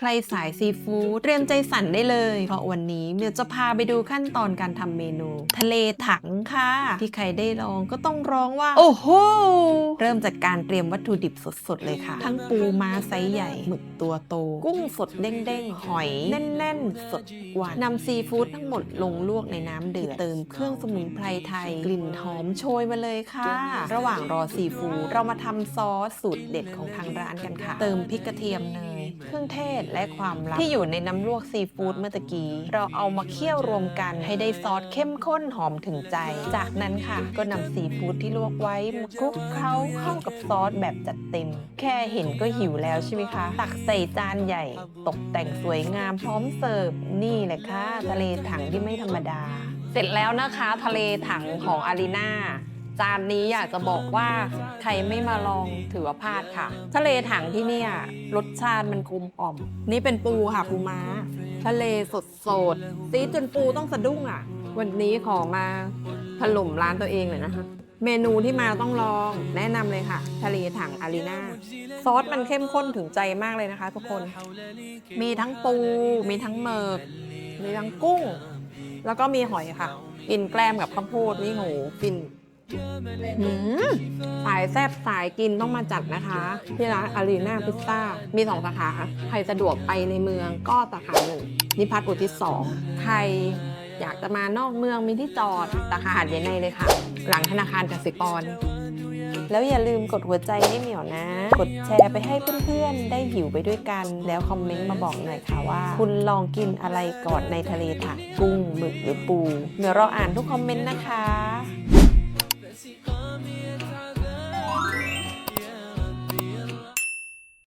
ใครสายซีฟู้ดเตรียมใจสั่นได้เลย เพราะวันนี้เมียวจะพาไปดูขั้นตอนการทำเมนู ทะเลถังค่ะ ที่ใครได้ลองก็ต้องร้องว่า โอ้โห เริ่มจากการเตรียมวัตถุดิบสดๆเลยค่ะ ทั้งปูม้าไซส์ใหญ่หมึกตัวโต กุ้งสดเด้งๆ หอยแน่นๆ สดหวานนำซีฟู้ดทั้งหมดลงลวกในน้ำเดือดเติมเครื่องสมุนไพรไทย กลิ่นหอมโชยมาเลยค่ะ ระหว่างรอซีฟู้ดเรามาทำซอสสูตรเด็ดของทางร้านกันค่ะ เติมพริกกระเทียมเนย เครื่องเทศและความลับที่อยู่ในน้ำลวกซีฟู้ดเมื่อตะกี้ เราเอามาเคี่ยวรวมกันให้ได้ซอสเข้มข้นหอมถึงใจ จากนั้นค่ะก็นำซีฟู้ดที่ลวกไว้มาคลุกเคล้าเข้ากับซอสแบบจัดเต็ม แค่เห็นก็หิวแล้วใช่ไหมคะ ตักใส่จานใหญ่ ตกแต่งสวยงามพร้อมเสิร์ฟนี่แหละค่ะทะเลถังที่ไม่ธรรมดา เสร็จแล้วนะคะ ทะเลถังของอารีนา จานนี้อยากจะบอกว่าใครไม่มาลองถือว่าพลาดค่ะ ทะเลถังที่เนี่ยรสชาติมันกลมกล่อม นี่เป็นปูค่ะปูม้า ทะเลสดสดๆซีจนปูต้องสะดุ้งอะ วันนี้ขอมาถล่มร้านตัวเองเลยนะคะเมนูที่มาต้องลองแนะนำเลยค่ะ ทะเลถังอารีนาซอสมันเข้มข้นถึงใจมากเลยนะคะ ทุกคน มีทั้งปู มีทั้งเมิกมีทั้งกุ้ง แล้วก็มีหอยค่ะกินแกล้มกับข้าวโพดนี่โหฟิน สายแซบสายกินต้องมาจัดนะคะ ที่ร้านอารีนาพิซซ่า มีสองสาขา ใครสะดวกไปในเมืองก็สาขาหนึ่งนิพัฒน์อุทิศสองใครอยากจะมานอกเมืองมีที่จอดสาขาหาดใหญ่ในเลยค่ะ หลังธนาคารกสิกร แล้วอย่าลืมกดหัวใจให้เหมียวนะ กดแชร์ไปให้เพื่อนๆ ได้หิวไปด้วยกัน แล้วคอมเมนต์มาบอกหน่อยค่ะว่า คุณลองกินอะไรก่อนในทะเลถังกุ้งหมึกหรือปูเดี๋ยวเราอ่านทุกคอมเมนต์นะคะ Fancy on me